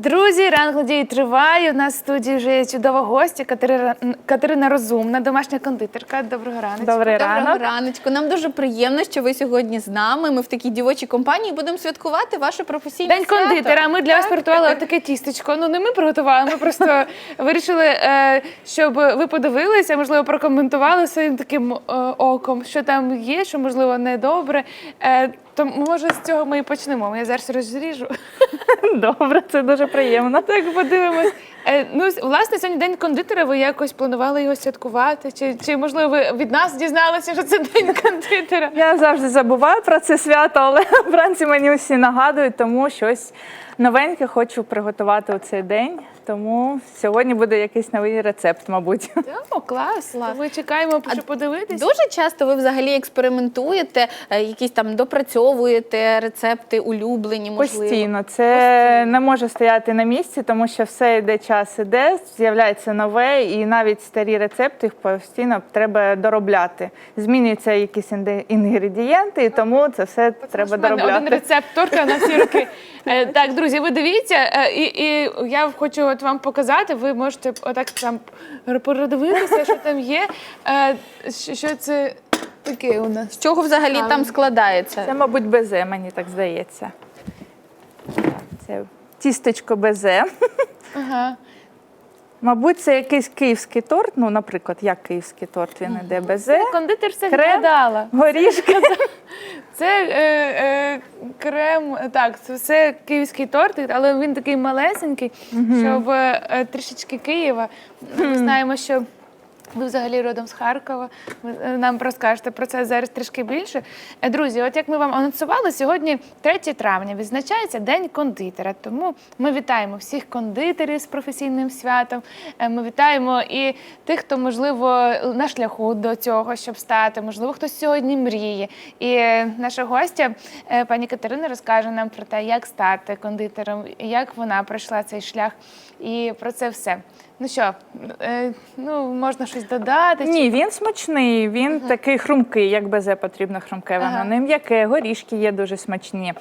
Друзі, ранок надії триває. У нас в студії вже є чудова гостя Катерина, Катерина Розумна, домашня кондитерка. Доброго ранку. Добрий Доброго ранок. раночку. Нам дуже приємно, що ви сьогодні з нами. Ми в такій дівочій компанії будемо святкувати ваше професійне День свято. кондитера. Ми для вас приготували таке тістечко. Ну не ми приготували. Ми просто вирішили, е, щоб ви подивилися, можливо, прокоментували своїм таким е, оком, що там є, що можливо недобре. Е, то може з цього ми і почнемо. Я зараз розріжу. Добре, це дуже приємно. Так, подивимось. Е, ну, власне, сьогодні день кондитера. Ви якось планували його святкувати? Чи, чи можливо ви від нас дізналися, що це день кондитера? Я завжди забуваю про це свято, але вранці мені усі нагадують, тому щось новеньке хочу приготувати у цей день. Тому сьогодні буде якийсь новий рецепт, мабуть. О, клас. Клас. Ми чекаємо, щоб подивитися. Дуже часто ви взагалі експериментуєте, е, якісь там допрацьовуєте рецепти улюблені, можливо. Постійно це не може стояти на місці, тому що все йде час іде, з'являється нове, і навіть старі рецепти їх постійно треба доробляти. Змінюються якісь інде- інгредієнти, і тому це все треба У мене один доробляти. рецепт торта на всі роки. Е, Так, друзі, ви дивіться, е, і, і я хочу от вам показати. Ви можете отак там передивитися, що там є. Е, що- Що це таке у нас? З чого взагалі там там складається? Це, мабуть, безе, мені так здається. Це тістечко безе. Ага. Мабуть, це якийсь київський торт. Ну, наприклад, як київський торт, він іде безе. Кондитер все Крем. згадала. Горішки. Це е, е, крем, так, це все київський торт, але він такий малесенький, щоб е, трішечки Києва. Ми знаємо, що ви взагалі родом з Харкова. Ви е, нам розкажете про це зараз трішки більше. Е, Друзі, от як ми вам анонсували, сьогодні 3 травня відзначається День кондитера. Тому ми вітаємо всіх кондитерів з професійним святом. Е, Ми вітаємо і тих, хто, можливо, на шляху до цього, щоб стати, можливо, хтось сьогодні мріє. І наша гостя, пані Катерина, розкаже нам про те, як стати кондитером, як вона пройшла цей шлях, і про це все. Ну що, е, ну можна щось додати? чи- Ні, він смачний, він такий хрумкий, як безе потрібно хрумке. Воно Ага. не м'яке, горішки є дуже смачні.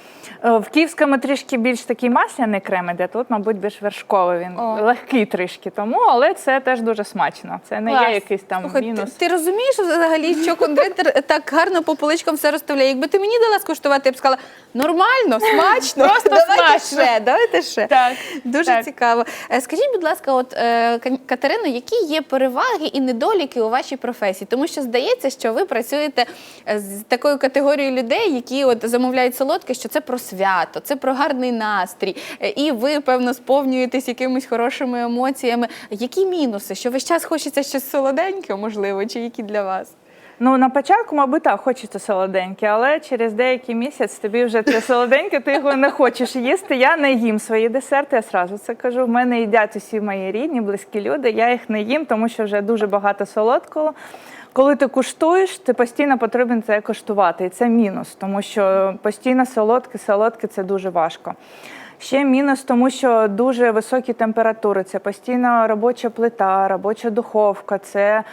Е, В київському трішки більш такий масляний крем іде, тут, мабуть, більш вершковий. Він О. легкий трішки тому, але це теж дуже смачно. Це не Клас. є якийсь там Слухай, ти, мінус. ти розумієш взагалі, що кондитер так гарно по поличкам все розставляє? Якби ти мені дала скуштувати, я б сказала, нормально, смачно. Просто давайте смачно. ще, давайте ще. Так, Дуже так. цікаво. Е, Скажіть, будь ласка, от е, Катерино, які є переваги і недоліки у вашій професії? Тому що здається, що ви працюєте е, з такою категорією людей, які от замовляють солодке, що це про свято, це про гарний настрій, е, і ви певно сповнюєтесь якимись хорошими емоціями. Які мінуси? Що весь час хочеться щось солоденьке, можливо, чи які для вас? Ну, на початку, мабуть, так, хочеться солоденьке, але через деякий місяць тобі вже це солоденьке, ти його не хочеш їсти. Я не їм свої десерти, я сразу це кажу. В мене їдять усі мої рідні, близькі люди. Я їх не їм, тому що вже дуже багато солодкого. Коли ти куштуєш, ти постійно потрібен це коштувати. І це мінус, тому що постійно солодке, солодке це дуже важко. Ще мінус, тому що дуже високі температури. Це постійно робоча плита, робоча духовка, це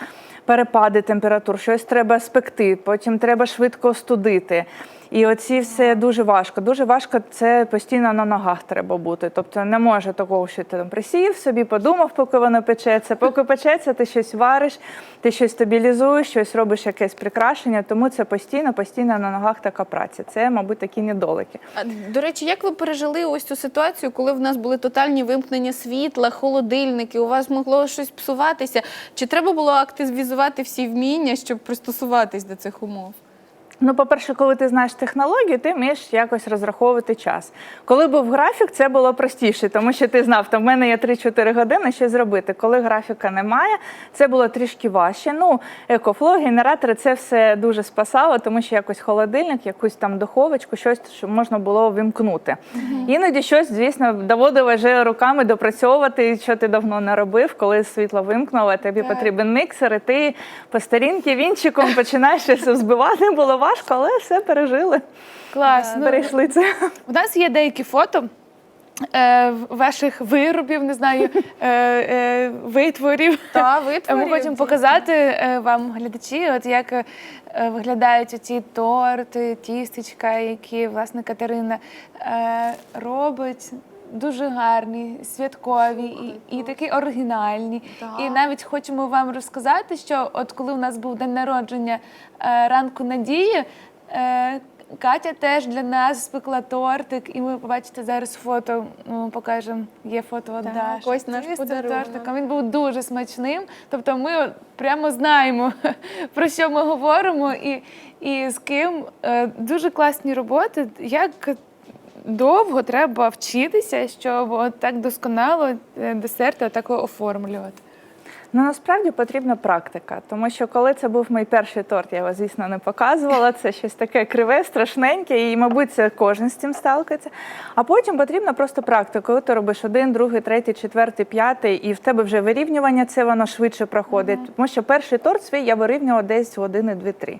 перепади температур, щось треба спекти, потім треба швидко остудити. І оці все дуже важко. Дуже важко це постійно на ногах треба бути. Тобто не може такого, що ти там присів собі, подумав, поки воно печеться. Поки печеться, ти щось вариш, ти щось стабілізуєш, щось робиш якесь прикрашення. Тому це постійно, постійно на ногах така праця. Це, мабуть, такі недоліки. А, До речі, як ви пережили ось цю ситуацію, коли в нас були тотальні вимкнення світла, холодильники, у вас могло щось псуватися? Чи треба було активізувати всі вміння, щоб пристосуватись до цих умов? Ну, по-перше, коли ти знаєш технологію, ти вмієш якось розраховувати час. Коли був графік, це було простіше, тому що ти знав, там в мене є 3-4 години що зробити. Коли графіка немає, це було трішки важче. Ну, екофло, генератори, це все дуже спасало, тому що якось холодильник, якусь там духовочку, щось що можна було вимкнути. Іноді щось, звісно, доводило вже руками допрацьовувати, що ти давно не робив, коли світло вимкнуло, тобі Так. потрібен міксер, і ти по старінки вінчиком починаєш щось збивати. Було важко, але все пережили. Клас. Ну, Перейшли це. У нас є деякі фото. е, Ваших виробів, не знаю, е, е, витворів. Та, витворів, Ми хочемо показати е, вам, глядачі, от як е, виглядають ці торти, тістечка, які власне Катерина е, робить. Дуже гарні, святкові і, і такі оригінальні. Так. І навіть хочемо вам розказати, що от коли у нас був день народження е, ранку надії. Е, Катя теж для нас спекла тортик, і ми побачите зараз фото. Ну, покажемо. Є фото от Так, Даші. ось наш подарунок. тортиком. Він був дуже смачним. Тобто ми прямо знаємо, про що ми говоримо і, і з ким. Е, Дуже класні роботи. Як довго треба вчитися, щоб от так досконало е, десерти отак оформлювати? Ну насправді потрібна практика, тому що коли це був мій перший торт, я його, звісно, не показувала. Це щось таке криве, страшненьке, і, мабуть, це кожен з цим сталкується. А потім потрібна просто практика. Коли ти робиш один, другий, третій, четвертий, п'ятий, і в тебе вже вирівнювання, це воно швидше проходить. Тому що перший торт свій я вирівнювала десь години дві-три.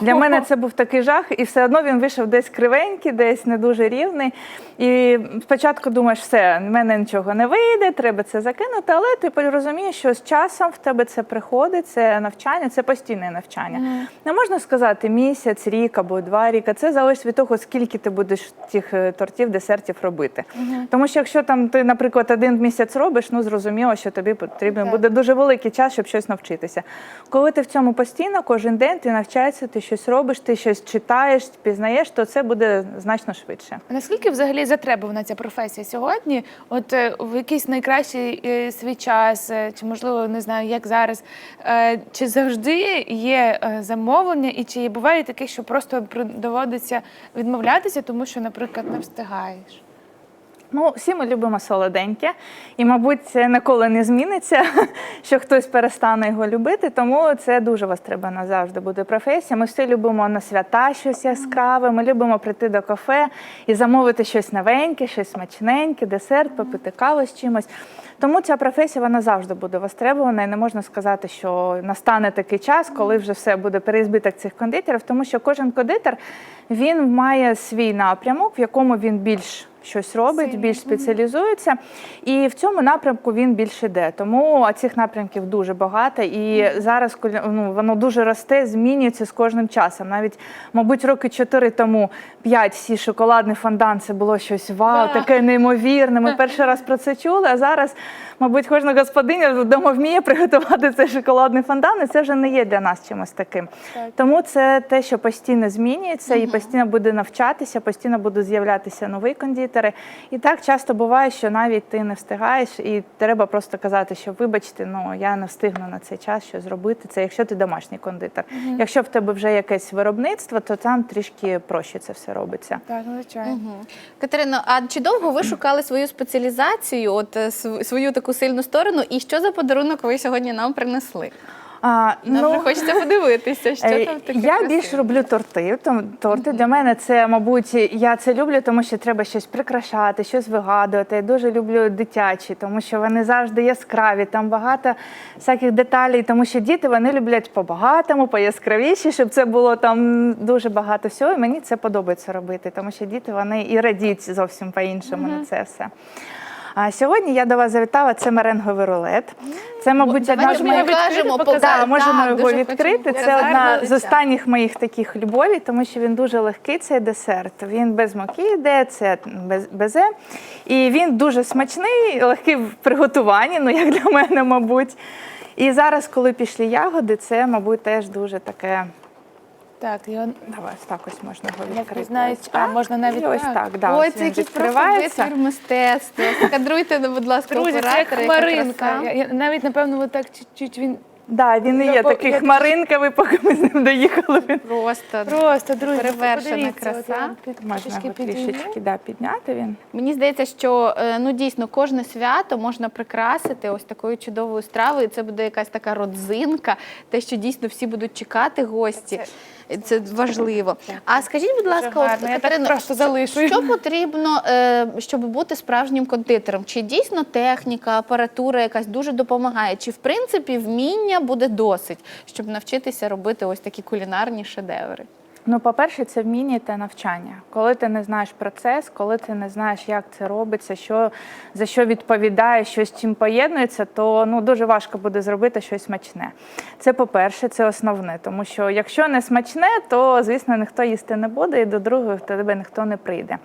Для мене це був такий жах, і все одно він вийшов десь кривенький, десь не дуже рівний. І спочатку думаєш, все, в мене нічого не вийде, треба це закинути, але ти розумієш, що з часом в тебе це приходить, це навчання, це постійне навчання. Не можна сказати місяць, рік або два ріки. Це залежить від того, скільки ти будеш тих е, тортів, десертів робити. Тому що якщо там ти, наприклад, один місяць робиш, ну зрозуміло, що тобі потрібен Так. буде дуже великий час, щоб щось навчитися. Коли ти в цьому постійно, кожен день ти навчаєшся, ти щось робиш, ти щось читаєш, пізнаєш, то це буде значно швидше. А Наскільки взагалі затребувана ця професія сьогодні? От е, в якийсь найкращий е, свій час, чи можливо не знаю, як зараз, е, чи завжди є е, замовлення, і чи буває таке, що просто доводиться відмовлятися, тому що, наприклад, не встигаєш? Ну, всі ми любимо солоденьке, і, мабуть, це ніколи не зміниться, що хтось перестане його любити. Тому це дуже востребована завжди буде професія. Ми всі любимо на свята щось яскраве. Ми любимо прийти до кафе і замовити щось новеньке, щось смачненьке, десерт, попити каву з чимось. Тому ця професія вона завжди буде востребована, і не можна сказати, що настане такий час, коли вже все буде переізбиток цих кондитерів, тому що кожен кондитер він має свій напрямок, в якому він більш щось робить, більш спеціалізується, і в цьому напрямку він більше йде. Тому цих напрямків дуже багато, і зараз ну, воно дуже росте, змінюється з кожним часом. Навіть, мабуть, роки чотири тому п'ять всі шоколадний фондан це було щось вау, таке неймовірне. Ми перший раз про це чули. А зараз, мабуть, кожна господиня вдома вміє приготувати цей шоколадний фондан, і це вже не є для нас чимось таким. Так. Тому це те, що постійно змінюється, і постійно буде навчатися, постійно будуть з'являтися нові кондитери. І так часто буває, що навіть ти не встигаєш, і треба просто казати, що вибачте, ну я не встигну на цей час що зробити. Це якщо ти домашній кондитер. Якщо в тебе вже якесь виробництво, то там трішки проще це все робиться. Так, ну, звичайно. Мгм. Катерино, а чи довго ви шукали свою спеціалізацію, от е, св- свою таку сильну сторону, і що за подарунок ви сьогодні нам принесли? А, Нам вже хочеться подивитися, що Е, там таке. Я красиве. більш роблю торти. Тому торти для мене це, мабуть, я це люблю, тому що треба щось прикрашати, щось вигадувати. Я дуже люблю дитячі, тому що вони завжди яскраві. Там багато всяких деталей, тому що діти вони люблять по-багатому, по-яскравіші, щоб це було там дуже багато всього. І мені це подобається робити, тому що діти вони і радіють зовсім по-іншому на це все. А сьогодні я до вас завітала. Це меренговий рулет. Це, мабуть, одна з ми моїх покажемо, показати? Так, покажемо. можемо Так, його дуже відкрити. хочемо Це одна з останніх моїх таких любові, тому що він дуже легкий цей десерт. Він без муки йде, це без безе. І він дуже смачний, легкий в приготуванні, ну як для мене, мабуть. І зараз, коли пішли ягоди, це, мабуть, теж дуже таке. Так, його Давай, ось так ось можна його відкрити. знаєте, а можна навіть І ось так. так. Да, Ой, ось це якийсь просто витвір мистецтва. Скадруйте, ну, будь ласка, Друзі, це як хмаринка. Я, я навіть напевно отак чуть-чуть він Да, він і є по- такий я- хмаринковий, поки ми з ним доїхали. Він Просто просто друзі. Перевершена подивіться, от краса. під- можна трішки його підійму. трішечки да, підняти. Він Мені здається, що е, ну дійсно кожне свято можна прикрасити ось такою чудовою стравою. Це буде якась така родзинка, те, що дійсно всі будуть чекати гості. Це важливо. А скажіть, будь ласка, от, гарно. Я так просто залишу. що потрібно, е, щоб бути справжнім кондитером? Чи дійсно техніка, апаратура якась дуже допомагає? Чи в принципі вміння буде досить, щоб навчитися робити ось такі кулінарні шедеври? Ну, по-перше, це вміння та навчання. Коли ти не знаєш процес, коли ти не знаєш, як це робиться, що за що відповідає, що з чим поєднується, то ну дуже важко буде зробити щось смачне. Це по-перше, це основне, тому що якщо не смачне, то звісно ніхто їсти не буде, і до другої в тебе ніхто не прийде.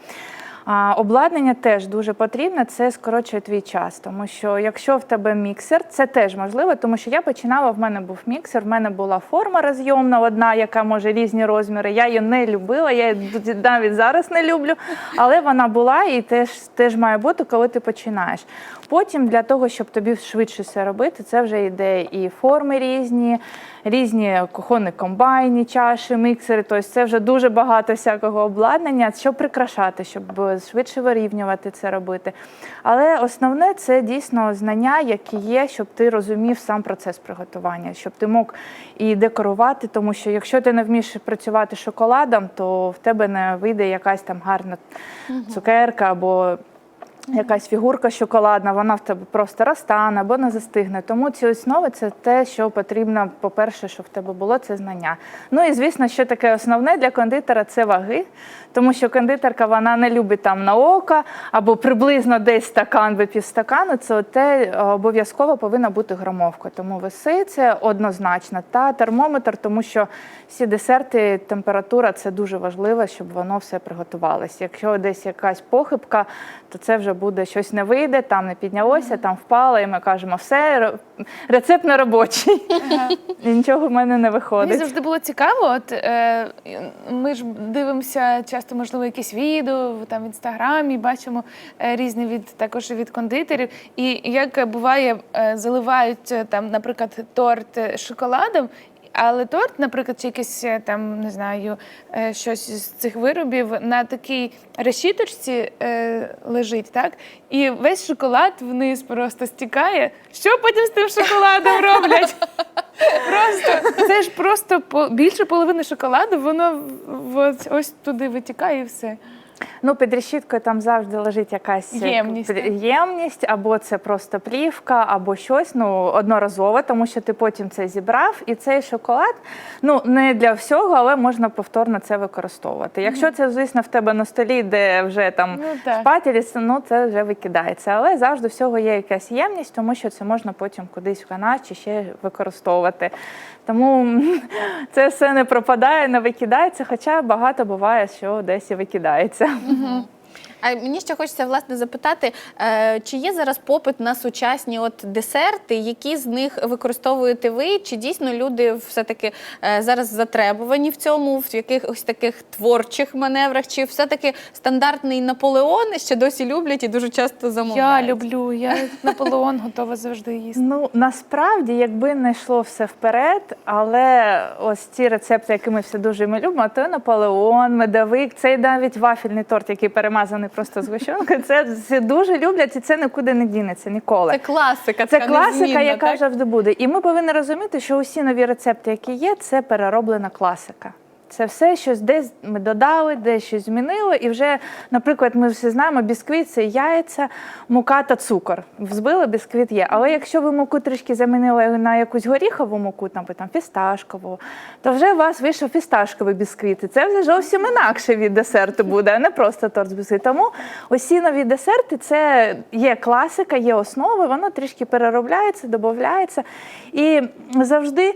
Обладнання теж дуже потрібне, це скорочує твій час. Тому що якщо в тебе міксер, це теж можливо, тому що я починала, в мене був міксер, в мене була форма розйомна одна, яка може різні розміри. Я її не любила, я її навіть зараз не люблю, але вона була і теж, теж має бути, коли ти починаєш. Потім для того, щоб тобі швидше все робити, це вже йде і форми різні, різні кухонні комбайні, чаші, міксери. Тобто це вже дуже багато всякого обладнання, щоб прикрашати, щоб швидше вирівнювати це робити. Але основне це дійсно знання, які є, щоб ти розумів сам процес приготування, щоб ти мог і декорувати, тому що якщо ти не вмієш працювати шоколадом, то в тебе не вийде якась там гарна цукерка або якась фігурка шоколадна, вона в тебе просто розтане або не застигне. Тому ці основи це те, що потрібно, по-перше, щоб в тебе було це знання. Ну і звісно, що таке основне для кондитера це ваги, тому що кондитерка вона не любить там на око або приблизно десь стакан або півстакану. Це те е, обов'язково повинна бути грамовка. Тому веси це однозначно. Та термометр, тому що всі десерти, температура це дуже важливо, щоб воно все приготувалося. Якщо десь якась похибка, то це вже буде щось не вийде, там не піднялося, там впало, і ми кажемо, все рецепт не робочий. І нічого в мене не Мені виходить. завжди було цікаво. От е, ми ж дивимося часто, можливо, якісь відео в- там в інстаграмі, бачимо е, різні від також від кондитерів. І як буває, е, заливають е, там, наприклад, торт е, шоколадом. Але торт, наприклад, чи якийсь е, там не знаю, е, щось з цих виробів на такій решіточці е, лежить, так? І весь шоколад вниз просто стікає. Що потім з тим шоколадом роблять? Просто це ж просто більше половини шоколаду, воно ось туди витікає і все. Ну, під решіткою там завжди лежить якась е, Ємність, ємність, або це просто плівка, або щось ну, одноразове, тому що ти потім це зібрав, і цей шоколад ну не для всього, але можна повторно це використовувати. Якщо це, звісно, в тебе на столі, де вже там Ну, так. шпателі, це, ну це вже викидається. Але завжди всього є якась ємність, тому що це можна потім кудись в канал чи ще використовувати. Тому це все не пропадає, не викидається, хоча багато буває, що десь і викидається. А мені ще хочеться власне запитати, е, чи є зараз попит на сучасні от десерти, які з них використовуєте ви? Чи дійсно люди все-таки е, зараз затребувані в цьому, в якихось таких творчих маневрах, чи все-таки стандартний Наполеон ще досі люблять і дуже часто Я люблю, я Наполеон готова завжди їсти. Ну насправді, якби не йшло все вперед, але ось ці рецепти, які ми всі дуже ми любимо, то Наполеон, медовик, цей навіть вафельний торт, який перемазаний просто згущенка. це всі дуже люблять, і це нікуди не дінеться ніколи. Це класика, Це така класика, незмінна, яка так? завжди буде. І ми повинні розуміти, що усі нові рецепти, які є, це перероблена класика. Це все щось десь ми додали, десь щось змінили. І вже, наприклад, ми всі знаємо, бісквіт це яйця, мука та цукор. Взбили, бісквіт є. Але якщо ви муку трішки замінили на якусь горіхову муку, там, фісташкову, то вже у вас вийшов фісташковий бісквіт. І це вже зовсім інакше від десерту буде, а не просто торт з бісквіту. Тому усі нові десерти це є класика, є основи, воно трішки переробляється, додається. І завжди,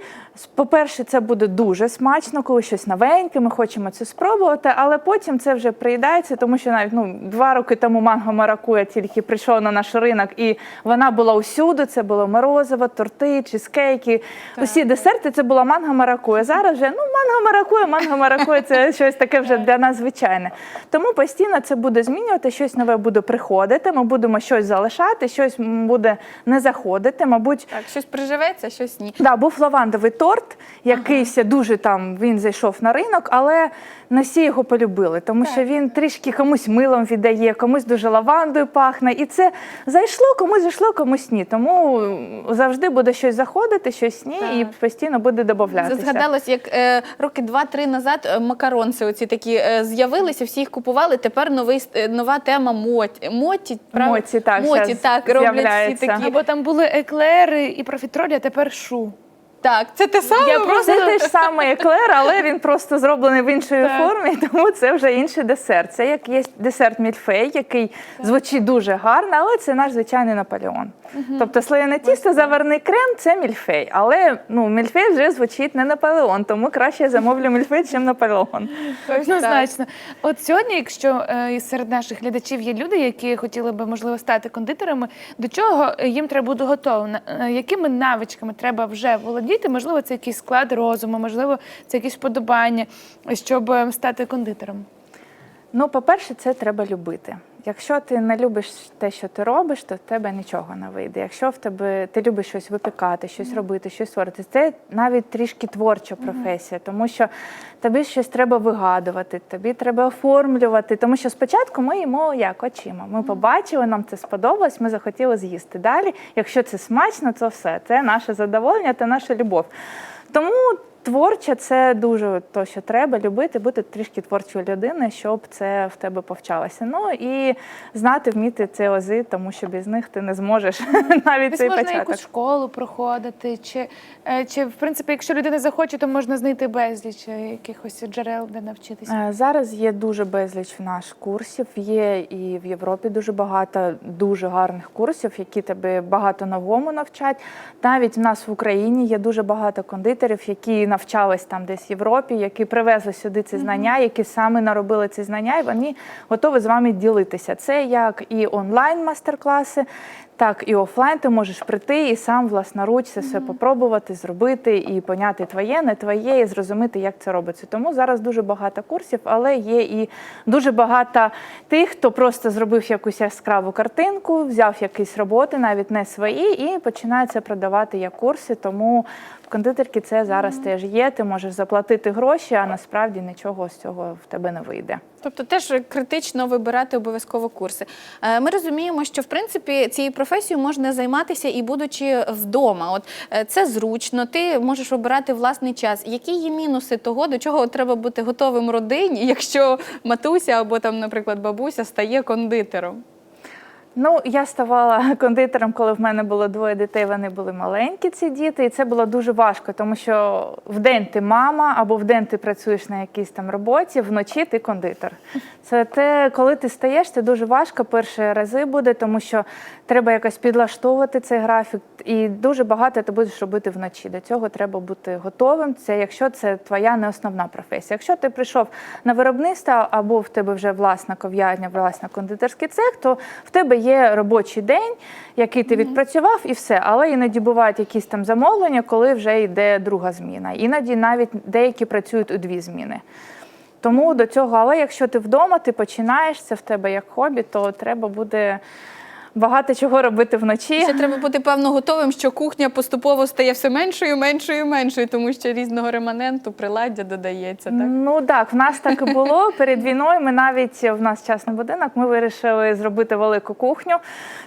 по-перше, це буде дуже смачно, коли щось новеньке, ми хочемо це спробувати, але потім це вже приїдається, тому що навіть ну, два роки тому манго маракуя тільки прийшов на наш ринок, і вона була усюди. Це було морозиво, торти, чизкейки. Усі десерти це була манго маракуя. Зараз вже ну манго маракуя, манго маракуя це щось таке вже для нас звичайне. Тому постійно це буде змінювати, щось нове буде приходити. Ми будемо щось залишати, щось буде не заходити. Мабуть, Так, щось приживеться, щось ні. Да, був лавандовий торт, який все дуже там він зайшов на ринок, але не всі його полюбили, тому що він трішки комусь милом віддає, комусь дуже лавандою пахне. І це зайшло, комусь зайшло, комусь ні. Тому завжди буде щось заходити, щось ні, і постійно буде додатися. Згадалось, як е, роки два-три назад е, макаронси оці такі е, з'явилися, всі їх купували. Тепер новий е, нова тема моті. Моті, прав- Моті, так, моті, щас так роблять всі з'являється. такі. Або там були еклери і профітролі, а тепер шу. Так, це те саме. Я просто- Це те ж саме еклер, але він просто зроблений в іншій формі, тому це вже інший десерт. Це як є десерт мільфей, який звучить дуже гарно, але це наш звичайний Наполеон. Тобто слоєне тісто, заварний крем це мільфей. Але ну, мільфей вже звучить не Наполеон, тому краще я замовлю мільфей, ніж Наполеон. Однозначно. От сьогодні, якщо е, серед наших глядачів є люди, які хотіли би можливо стати кондитерами, до чого їм треба бути готовим? Е, Якими навичками треба вже володіти? Можливо, це якийсь склад розуму, можливо, це якісь вподобання, щоб е, стати кондитером. Ну, по-перше, це треба любити. Якщо ти не любиш те, що ти робиш, то в тебе нічого не вийде. Якщо в тебе ти любиш щось випікати, щось робити, щось створити, це навіть трішки творча професія, тому що тобі щось треба вигадувати, тобі треба оформлювати. Тому що спочатку ми їмо як очима. Ми побачили, нам це сподобалось, ми захотіли з'їсти. Далі, якщо це смачно, то все. Це наше задоволення та наша любов. Тому Творча це дуже то, що треба любити, бути трішки творчою людиною, щоб це в тебе повчалося. Ну і знати, вміти ці ози, тому що без них ти не зможеш навіть Десь цей можна початок. якусь школу проходити, чи, е, чи в принципі, якщо людина захоче, то можна знайти безліч е, якихось джерел, де навчитися. Е, Зараз є дуже безліч в наш курсів. Є і в Європі дуже багато дуже гарних курсів, які тебе багато новому навчать. Навіть в нас в Україні є дуже багато кондитерів, які навчались там десь в Європі, які привезли сюди ці знання, які саме наробили ці знання, і вони готові з вами ділитися. Це як і онлайн мастер-класи, так і офлайн. Ти можеш прийти і сам власноруч це все попробувати, зробити і поняти твоє, не твоє, і зрозуміти, як це робиться. Тому зараз дуже багато курсів, але є і дуже багато тих, хто просто зробив якусь яскраву картинку, взяв якісь роботи, навіть не свої, і починає це продавати як курси. Тому в кондитерки це зараз теж є. Ти можеш заплатити гроші, а насправді нічого з цього в тебе не вийде. Тобто теж критично вибирати обов'язково курси. Е, Ми розуміємо, що в принципі цією професією можна займатися і будучи вдома. От е, це зручно, ти можеш обирати власний час. Які є мінуси того, до чого треба бути готовим родині, якщо матуся або там, наприклад, бабуся стає кондитером? Ну, я ставала кондитером, коли в мене було двоє дітей. Вони були маленькі, ці діти, і це було дуже важко, тому що вдень ти мама або вдень ти працюєш на якійсь там роботі, вночі ти кондитер. Це те, коли ти стаєш, це дуже важко. Перші рази буде, тому що треба якось підлаштовувати цей графік, і дуже багато ти будеш робити вночі. До цього треба бути готовим. Це якщо це твоя не основна професія. Якщо ти прийшов на виробництво або в тебе вже власна ков'ярня, власна кондитерський цех, то в тебе є робочий день, який ти відпрацював, і все. Але іноді бувають якісь там замовлення, коли вже йде друга зміна. Іноді навіть деякі працюють у дві зміни. Тому до цього, але якщо ти вдома, ти починаєш це в тебе як хобі, то треба буде багато чого робити вночі. Ще треба бути певно готовим, що кухня поступово стає все меншою, меншою, меншою, тому що різного реманенту, приладдя додається. Так? Ну так, в нас так і було. Перед війною ми навіть в нас частний будинок, ми вирішили зробити велику кухню,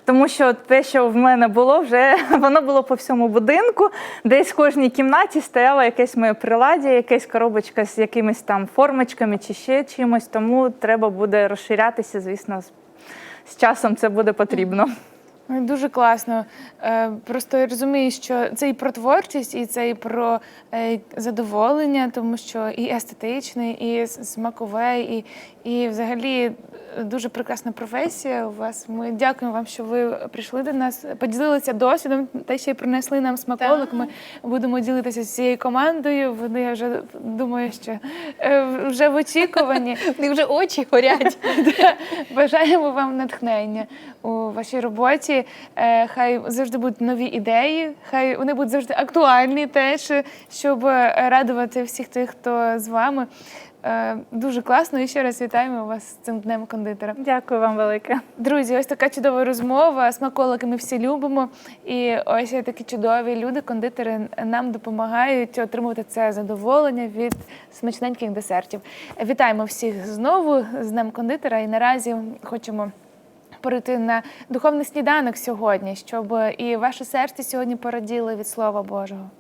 тому що те, що в мене було, вже воно було по всьому будинку. Десь в кожній кімнаті стояло якесь моє приладдя, якась коробочка з якимись там формочками чи ще чимось. Тому треба буде розширятися, звісно, з- з часом це буде потрібно. Дуже класно. Е, Просто я розумію, що це і про творчість, і це і про е, задоволення, тому що і естетичне, і смакове, і, і взагалі дуже прекрасна професія у вас. Ми дякуємо вам, що ви прийшли до нас, поділилися досвідом, те, що й принесли нам смаколик. Ми будемо ділитися з цією командою. Вони я вже думаю, що е, вже в очікуванні. В них вже очі горять. Бажаємо вам натхнення у вашій роботі. Е, Хай завжди будуть нові ідеї, хай вони будуть завжди актуальні теж, щоб е, радувати всіх тих, хто з вами. Е, Дуже класно і ще раз вітаємо вас з цим днем кондитера. Дякую вам велике. Друзі, ось така чудова розмова. Смаколики ми всі любимо. І ось такі чудові люди, кондитери, нам допомагають отримувати це задоволення від смачненьких десертів. Вітаємо всіх знову з Днем кондитера. І наразі хочемо. Перейти на духовний сніданок сьогодні, щоб і ваше серце сьогодні пораділо від Слова Божого.